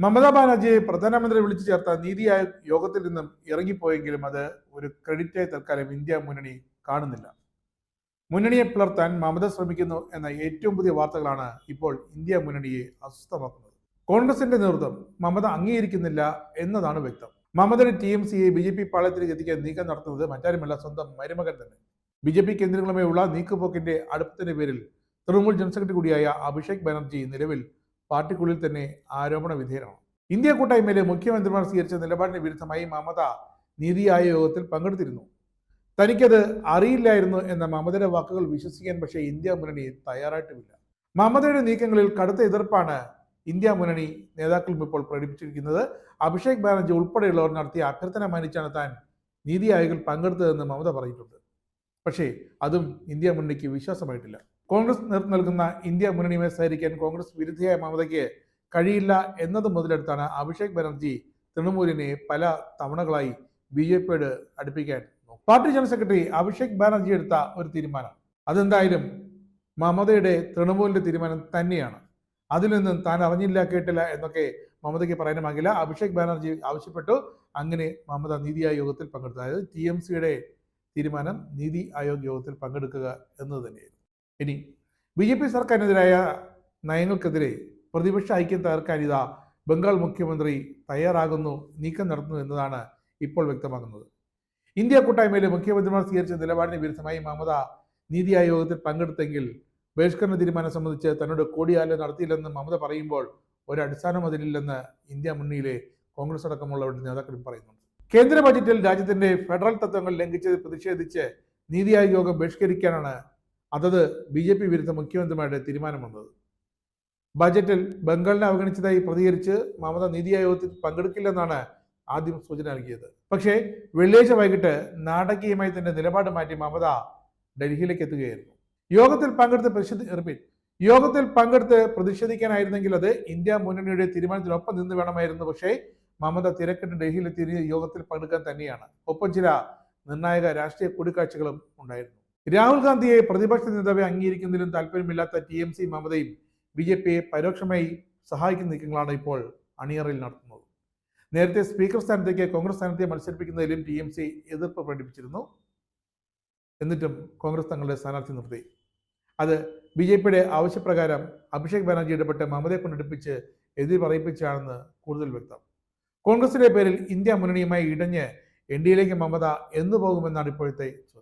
മമതാ ബാനർജിയെ പ്രധാനമന്ത്രി വിളിച്ചു ചേർത്ത നീതി ആയോഗ് യോഗത്തിൽ നിന്നും ഇറങ്ങിപ്പോയെങ്കിലും അത് ഒരു ക്രെഡിറ്റായി തൽക്കാലം ഇന്ത്യ മുന്നണി കാണുന്നില്ല. മുന്നണിയെ പിളർത്താൻ മമത ശ്രമിക്കുന്നു എന്ന ഏറ്റവും പുതിയ വാർത്തകളാണ് ഇപ്പോൾ ഇന്ത്യ മുന്നണിയെ അസ്വസ്ഥമാക്കുന്നത്. കോൺഗ്രസിന്റെ നേതൃത്വം മമത അംഗീകരിക്കുന്നില്ല എന്നതാണ് വ്യക്തം. മമതയുടെ ടി എം സിയെ ബി ജെ പി പാളയത്തിലേക്ക് എത്തിക്കാൻ നീക്കം നടത്തുന്നത് മറ്റാരുമല്ല സ്വന്തം മരുമകൻ തന്നെ. ബി ജെ പി കേന്ദ്രങ്ങളുമായുള്ള നീക്കുപോക്കിന്റെ അടുപ്പത്തിന്റെ പേരിൽ തൃണമൂൽ ജനറൽ സെക്രട്ടറി കൂടിയായ അഭിഷേക് ബാനർജി നിലവിൽ പാർട്ടിക്കുള്ളിൽ തന്നെ ആരോപണ വിധേയമാണ് ഇന്ത്യ കൂട്ടായ്മയിലെ മുഖ്യമന്ത്രിമാർ സ്വീകരിച്ച നിലപാടിന് വിരുദ്ധമായി മമത നീതി ആയോഗത്തിൽ പങ്കെടുത്തിരുന്നു. തനിക്കത് അറിയില്ലായിരുന്നു എന്ന മമതയുടെ വാക്കുകൾ വിശ്വസിക്കാൻ പക്ഷേ ഇന്ത്യ മുന്നണി തയ്യാറായിട്ടുമില്ല മമതയുടെ നീക്കങ്ങളിൽ കടുത്ത എതിർപ്പാണ് ഇന്ത്യ മുന്നണി നേതാക്കളും ഇപ്പോൾ പ്രകടിപ്പിച്ചിരിക്കുന്നത്. അഭിഷേക് ബാനർജി ഉൾപ്പെടെയുള്ളവർ നടത്തിയ അഭ്യർത്ഥന മാനിച്ചാണ് താൻ നീതി ആയോഗിൽ പങ്കെടുത്തതെന്ന് മമത പറഞ്ഞിട്ടുണ്ട്. പക്ഷേ അതും ഇന്ത്യ മുന്നണിക്ക് വിശ്വാസമായിട്ടില്ല. കോൺഗ്രസ് നേതൃത്വം നൽകുന്ന ഇന്ത്യ മുന്നണിയുമായി സഹകരിക്കാൻ കോൺഗ്രസ് വിരുദ്ധയായ മമതയ്ക്ക് കഴിയില്ല എന്നത് മുതലെടുത്താണ് അഭിഷേക് ബാനർജി തൃണമൂലിനെ പല തവണകളായി ബി ജെ പിയോട് അടുപ്പിക്കാൻ party general secretary Abhishek Banerjee എടുത്ത ഒരു തീരുമാനം. അതെന്തായാലും മമതയുടെ തൃണമൂലിന്റെ തീരുമാനം തന്നെയാണ്. അതിൽ നിന്നും താൻ അറിഞ്ഞില്ല കേട്ടില്ല എന്നൊക്കെ മമതയ്ക്ക് പറയാനുമാകില്ല അഭിഷേക് ബാനർജി ആവശ്യപ്പെട്ടു. അങ്ങനെ മമത നീതി ആയോഗത്തിൽ യോഗത്തിൽ പങ്കെടുത്തു. അതായത് ടി എം സിയുടെ തീരുമാനം നീതി ആയോഗ് യോഗത്തിൽ പങ്കെടുക്കുക എന്നത് തന്നെയായിരുന്നു. ഇനി ബി ജെ പി സർക്കാരിനെതിരായ നയങ്ങൾക്കെതിരെ പ്രതിപക്ഷ ഐക്യം തകർക്കാൻ ഇതാ ബംഗാൾ മുഖ്യമന്ത്രി തയ്യാറാകുന്നു നീക്കം നടത്തുന്നു എന്നതാണ് ഇപ്പോൾ വ്യക്തമാകുന്നത്. ഇന്ത്യ കൂട്ടായ്മയിലെ മുഖ്യമന്ത്രിമാർ സ്വീകരിച്ച നിലപാടിന് വിരുദ്ധമായി മമത നീതി ആയോഗത്തിൽ പങ്കെടുത്തെങ്കിൽ ബഹിഷ്കരണ തീരുമാനം സംബന്ധിച്ച് തന്നോട് കൂടിയാലോചന നടത്തിയില്ലെന്ന് മമത പറയുമ്പോൾ ഒരു അടിസ്ഥാനം അതിലില്ലെന്ന് ഇന്ത്യ മുന്നിലെ കോൺഗ്രസ് അടക്കമുള്ളവരുടെ നേതാക്കളും പറയുന്നുണ്ട്. കേന്ദ്ര ബജറ്റിൽ രാജ്യത്തിന്റെ ഫെഡറൽ തത്വങ്ങൾ ലംഘിച്ചത് പ്രതിഷേധിച്ച് നീതി ആയോഗ് യോഗം ബഹിഷ്കരിക്കാനാണ് അതത് ബി ജെ പി വിരുദ്ധ മുഖ്യമന്ത്രിമാരുടെ തീരുമാനം വന്നത് ബജറ്റിൽ ബംഗാളിനെ അവഗണിച്ചതായി പ്രതികരിച്ച് മമത നീതി ആയോഗത്തിൽ പങ്കെടുക്കില്ലെന്നാണ് ആദ്യം സൂചന നൽകിയത്. പക്ഷേ വെള്ളിയാഴ്ച വൈകിട്ട് നാടകീയമായി തന്റെ നിലപാട് മാറ്റി മമത ഡൽഹിയിലേക്ക് എത്തുകയായിരുന്നു. യോഗത്തിൽ പങ്കെടുത്ത് പ്രതിഷേധി റിപ്പീറ്റ്. യോഗത്തിൽ പങ്കെടുത്ത് പ്രതിഷേധിക്കാനായിരുന്നെങ്കിൽ അത് ഇന്ത്യ മുന്നണിയുടെ തീരുമാനത്തിനൊപ്പം നിന്ന് വേണമായിരുന്നു. പക്ഷേ മമത തിരക്കിട്ട് ഡൽഹിയിലെത്തി യോഗത്തിൽ പങ്കെടുക്കാൻ തന്നെയാണ്. ഒപ്പം ചില നിർണായക രാഷ്ട്രീയ കൂടിക്കാഴ്ചകളും ഉണ്ടായിരുന്നു. രാഹുൽ ഗാന്ധിയെ പ്രതിപക്ഷ നേതാവെ അംഗീകരിക്കുന്നതിലും താല്പര്യമില്ലാത്ത ടി എം സി മമതയും ബി ജെ പിയെ പരോക്ഷമായി സഹായിക്കുന്ന നീക്കങ്ങളാണ് ഇപ്പോൾ അണിയറയിൽ നടത്തുന്നത്. നേരത്തെ സ്പീക്കർ സ്ഥാനത്തേക്ക് കോൺഗ്രസ് സ്ഥാനത്തെ മത്സരിപ്പിക്കുന്നതിലും ടി എം സി എതിർപ്പ് പ്രകടിപ്പിച്ചിരുന്നു. എന്നിട്ടും കോൺഗ്രസ് തങ്ങളുടെ സ്ഥാനാർത്ഥി നിർത്തി. അത് ബി ജെ പിയുടെ ആവശ്യപ്രകാരം അഭിഷേക് ബാനർജി ഇടപെട്ട് മമതയെ കൊണ്ടെടുപ്പിച്ച് എതിർ പറയിപ്പിച്ചാണെന്ന് കൂടുതൽ വ്യക്തം. കോൺഗ്രസിന്റെ പേരിൽ ഇന്ത്യ മുന്നണിയുമായി ഇടഞ്ഞ് എൻ ഡി എയിലേക്ക് മമത എന്നു പോകുമെന്നാണ് ഇപ്പോഴത്തെ ചോദ്യം.